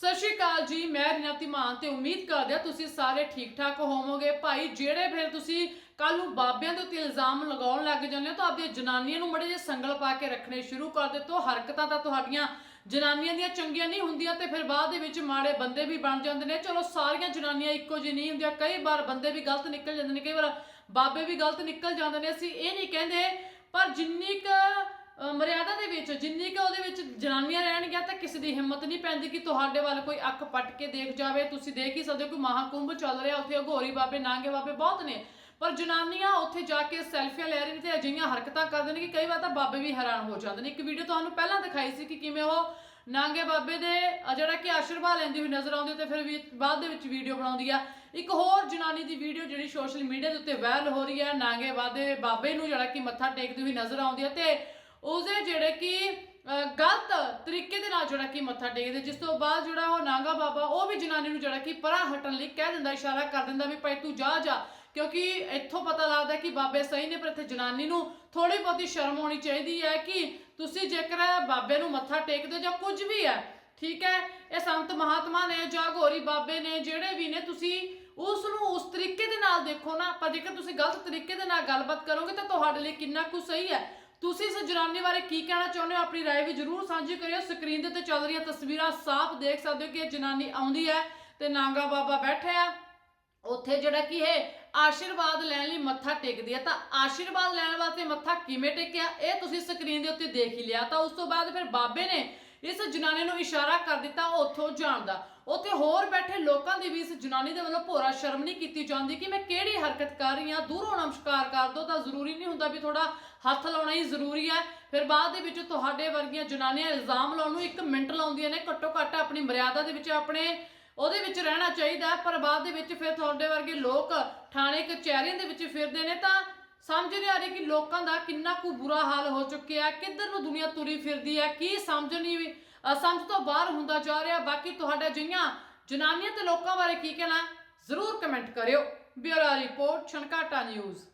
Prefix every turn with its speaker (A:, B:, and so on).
A: ਸਤਿ ਸ਼੍ਰੀ ਅਕਾਲ ਜੀ, ਮੈਂ ਰਿਨਾਤੀ ਮਾਨ ਤੇ ਉਮੀਦ ਕਰਦੇ ਹਾਂ ਤੁਸੀਂ ਸਾਰੇ ਠੀਕ ਠਾਕ ਹੋਵੋਗੇ। ਭਾਈ, ਜਿਹੜੇ ਫਿਰ ਤੁਸੀਂ ਕੱਲ ਨੂੰ ਬਾਬਿਆਂ ਦੇ ਉੱਤੇ ਇਲਜ਼ਾਮ ਲਗਾਉਣ ਲੱਗ ਜਾਂਦੇ ਹੋ ਤਾਂ ਆਪਦੀਆਂ ਜਨਾਨੀਆਂ ਨੂੰ ਮੜੇ ਜੇ ਸੰਗਲ ਪਾ ਕੇ ਰੱਖਣੇ ਸ਼ੁਰੂ ਕਰ ਦਿੱਤੋ। ਹਰਕਤਾਂ ਤਾਂ ਤੁਹਾਡੀਆਂ ਜਨਾਨੀਆਂ ਦੀਆਂ ਚੰਗੀਆਂ ਨਹੀਂ ਹੁੰਦੀਆਂ ਤੇ ਫਿਰ ਬਾਅਦ ਦੇ ਵਿੱਚ ਮਾੜੇ ਬੰਦੇ ਵੀ ਬਣ ਜਾਂਦੇ ਨੇ। ਚਲੋ, ਸਾਰੀਆਂ ਜਨਾਨੀਆਂ ਇੱਕੋ ਜਿਹੀ ਨਹੀਂ ਹੁੰਦੀਆਂ। ਕਈ ਵਾਰ ਬੰਦੇ ਵੀ ਗਲਤ ਨਿਕਲ ਜਾਂਦੇ ਨੇ, ਕਈ ਵਾਰ ਬਾਬੇ ਵੀ ਗਲਤ ਨਿਕਲ ਜਾਂਦੇ ਨੇ। ਅਸੀਂ ਇਹ ਨਹੀਂ ਕਹਿੰਦੇ, ਪਰ ਜਿੰਨੀ ਕ ਮਰਿਆਦਾ ਦੇ ਵਿੱਚ, ਜਿੰਨੀ ਜਨਾਨੀਆਂ ਰਹਿਣਗੀਆਂ ਤਾਂ ਕਿਸੇ ਦੀ ਹਿੰਮਤ ਨਹੀਂ ਪੈਂਦੀ ਕਿ ਤੁਹਾਡੇ ਵੱਲ ਕੋਈ ਅੱਖ ਪੱਟ ਕੇ ਦੇਖ ਜਾਵੇ। ਤੁਸੀਂ ਦੇਖ ਹੀ ਸਕਦੇ ਹੋ ਕਿ ਮਹਾਕੁੰਭ ਚੱਲ ਰਿਹਾ, ਉੱਥੇ ਅਘੋਰੀ ਬਾਬੇ, ਨਾਂਗੇ ਬਾਬੇ ਬਹੁਤ ਨੇ। ਪਰ ਜਨਾਨੀਆਂ ਉੱਥੇ ਜਾ ਕੇ ਸੈਲਫੀਆਂ ਲੈ ਰਹੀਆਂ ਨੇ ਤੇ ਅਜਿਹੀਆਂ ਹਰਕਤਾਂ ਕਰਦੇ ਨੇ ਕਿ ਕਈ ਵਾਰ ਤਾਂ ਬਾਬੇ ਵੀ ਹੈਰਾਨ ਹੋ ਜਾਂਦੇ ਨੇ। ਇੱਕ ਵੀਡੀਓ ਤੁਹਾਨੂੰ ਪਹਿਲਾਂ ਦਿਖਾਈ ਸੀ ਕਿ ਕਿਵੇਂ ਉਹ ਨਾਂਗੇ ਬਾਬੇ ਦੇ ਜਿਹੜਾ ਕਿ ਆਸ਼ੀਰਵਾਦ ਲੈਂਦੀ ਹੋਈ ਨਜ਼ਰ ਆਉਂਦੀ ਤੇ ਫਿਰ ਵੀ ਬਾਅਦ ਦੇ ਵਿੱਚ ਵੀਡੀਓ ਬਣਾਉਂਦੀ ਆ। ਇੱਕ ਹੋਰ ਜਨਾਨੀ ਦੀ ਵੀਡੀਓ ਜਿਹੜੀ ਸੋਸ਼ਲ ਮੀਡੀਆ ਦੇ ਉੱਤੇ ਵਾਇਰਲ ਹੋ ਰਹੀ ਹੈ, ਨਾਂਗੇ ਬਾਬੇ ਬਾਬੇ ਨੂੰ ਜਿਹੜਾ ਕਿ ਮੱਥਾ ਟੇਕਦੀ ਹੋਈ ਨਜ਼ਰ ਆਉਂਦੀ ਹੈ ਤੇ ਉਸਦੇ ਜਿਹੜੇ ਕਿ ਗਲਤ ਤਰੀਕੇ ਦੇ ਨਾਲ ਜਿਹੜਾ ਕਿ ਮੱਥਾ ਟੇਕਦੇ, ਜਿਸ ਤੋਂ ਬਾਅਦ ਜਿਹੜਾ ਉਹ ਨਾਗਾ ਬਾਬਾ, ਉਹ ਵੀ ਜਨਾਨੀ ਨੂੰ ਜਿਹੜਾ ਕਿ ਪਰਾਂ ਹਟਣ ਲਈ ਕਹਿ ਦਿੰਦਾ, ਇਸ਼ਾਰਾ ਕਰ ਦਿੰਦਾ ਵੀ ਭਾਈ ਤੂੰ ਜਾ ਜਾ। ਕਿਉਂਕਿ ਇੱਥੋਂ ਪਤਾ ਲੱਗਦਾ ਕਿ ਬਾਬੇ ਸਹੀ ਨੇ, ਪਰ ਇੱਥੇ ਜਨਾਨੀ ਨੂੰ ਥੋੜੀ ਬਹੁਤੀ ਸ਼ਰਮ ਹੋਣੀ ਚਾਹੀਦੀ ਹੈ ਕਿ ਤੁਸੀਂ ਜੇਕਰ ਬਾਬੇ ਨੂੰ ਮੱਥਾ ਟੇਕਦੇ ਹੋ ਜਾਂ ਕੁਝ ਵੀ ਹੈ, ਠੀਕ ਹੈ? ਇਹ ਸੰਤ ਮਹਾਤਮਾ ਨੇ ਜਾਂ ਗੋਰੀ ਬਾਬੇ ਨੇ ਜਿਹੜੇ ਵੀ ਨੇ, ਤੁਸੀਂ ਉਸ ਨੂੰ ਉਸ ਤਰੀਕੇ ਦੇ ਨਾਲ ਦੇਖੋ ਨਾ। ਪਰ ਜੇਕਰ ਤੁਸੀਂ ਗਲਤ ਤਰੀਕੇ ਦੇ ਨਾਲ ਗੱਲਬਾਤ ਕਰੋਗੇ ਤਾਂ ਤੁਹਾਡੇ ਲਈ ਕਿੰਨਾ ਕੁ ਸਹੀ ਹੈ। ਤੁਸੀਂ ਇਸ ਜਨਾਨੀ ਬਾਰੇ ਕੀ ਕਹਿਣਾ ਚਾਹੁੰਦੇ ਹੋ ਆਪਣੀ رائے ਵੀ ਜਰੂਰ ਸਾਂਝੀ ਕਰਿਓ ਸਕਰੀਨ ਦੇ ਉੱਤੇ ਚੱਲ ਰਹੀਆਂ ਤਸਵੀਰਾਂ ਸਾਫ਼ ਦੇਖ ਸਕਦੇ ਹੋ ਕਿ ਇਹ ਜਨਾਨੀ ਆਉਂਦੀ ਹੈ ਤੇ ਨਾਗਾ ਬਾਬਾ ਬੈਠੇ ਆ ਉੱਥੇ ਜਿਹੜਾ ਕੀ ਹੈ ਆਸ਼ੀਰਵਾਦ ਲੈਣ ਲਈ ਮੱਥਾ ਟੇਕਦੀ ਹੈ ਤਾਂ ਆਸ਼ੀਰਵਾਦ ਲੈਣ ਵਾਸਤੇ ਮੱਥਾ ਕਿਵੇਂ ਟੇਕਿਆ ਇਹ ਤੁਸੀਂ ਸਕਰੀਨ ਦੇ ਉੱਤੇ ਦੇਖ ਹੀ ਲਿਆ ਤਾਂ ਉਸ ਤੋਂ ਬਾਅਦ ਫਿਰ ਬਾਬੇ ਨੇ ਇਸ ਜਨਾਨੀ ਨੂੰ ਇਸ਼ਾਰਾ ਕਰ ਦਿੱਤਾ ਉੱਥੋਂ ਜਾਣ ਦਾ ਉੱਥੇ ਹੋਰ ਬੈਠੇ ਲੋਕਾਂ ਦੀ ਵੀ ਇਸ ਜਨਾਨੀ ਦੇ ਵੱਲੋਂ ਭੋਰਾ ਸ਼ਰਮ ਨਹੀਂ ਕੀਤੀ ਜਾਂਦੀ ਕਿ ਮੈਂ ਕਿਹੜੀ ਹਰਕਤ ਕਰ ਰਹੀ ਹਾਂ? ਦੂਰੋਂ ਨਮਸਕਾਰ ਕਰ ਦੋ ਤਾਂ ਜ਼ਰੂਰੀ ਨਹੀਂ ਹੁੰਦਾ ਵੀ ਥੋੜਾ ਹੱਥ ਲਾਉਣਾ ਹੀ ਜ਼ਰੂਰੀ ਹੈ। ਫਿਰ ਬਾਅਦ ਦੇ ਵਿੱਚ ਤੁਹਾਡੇ ਵਰਗੀਆਂ ਜਨਾਨੀਆਂ ਇਲਜ਼ਾਮ ਲਾਉਣ ਨੂੰ 1 ਮਿੰਟ ਲਾਉਂਦੀਆਂ ਨੇ। ਘੱਟੋ ਘੱਟ ਆਪਣੀ ਮਰਿਆਦਾ ਦੇ ਵਿੱਚ ਆਪਣੇ ਉਹਦੇ ਵਿੱਚ ਰਹਿਣਾ ਚਾਹੀਦਾ ਪਰ ਬਾਅਦ ਦੇ ਵਿੱਚ ਫਿਰ ਤੁਹਾਡੇ ਵਰਗੇ ਲੋਕ ਥਾਣੇ, ਕਚਹਿਰੀਆਂ ਦੇ ਵਿੱਚ ਫਿਰਦੇ ਨੇ ਤਾਂ ਸਮਝ ਨਹੀਂ ਆ ਰਹੀ ਕਿ ਲੋਕਾਂ ਦਾ ਕਿੰਨਾ ਕੁ ਬੁਰਾ ਹਾਲ ਹੋ ਚੁੱਕਿਆ ਕਿੱਧਰ ਨੂੰ ਦੁਨੀਆ ਤੁਰੀ ਫਿਰਦੀ ਹੈ? ਕੀ ਸਮਝ ਨਹੀਂ ਸਮਝ ਤੋਂ ਬਾਹਰ ਹੁੰਦਾ ਜਾ ਰਿਹਾ। ਬਾਕੀ ਤੁਹਾਡਾ ਜਿਹੀਆਂ ਜਨਾਨੀਆਂ ਤੇ ਲੋਕਾਂ ਬਾਰੇ ਕੀ ਕਹਿਣਾ? ਜ਼ਰੂਰ ਕਮੈਂਟ ਕਰਿਓ। Bureau report Chhankata news.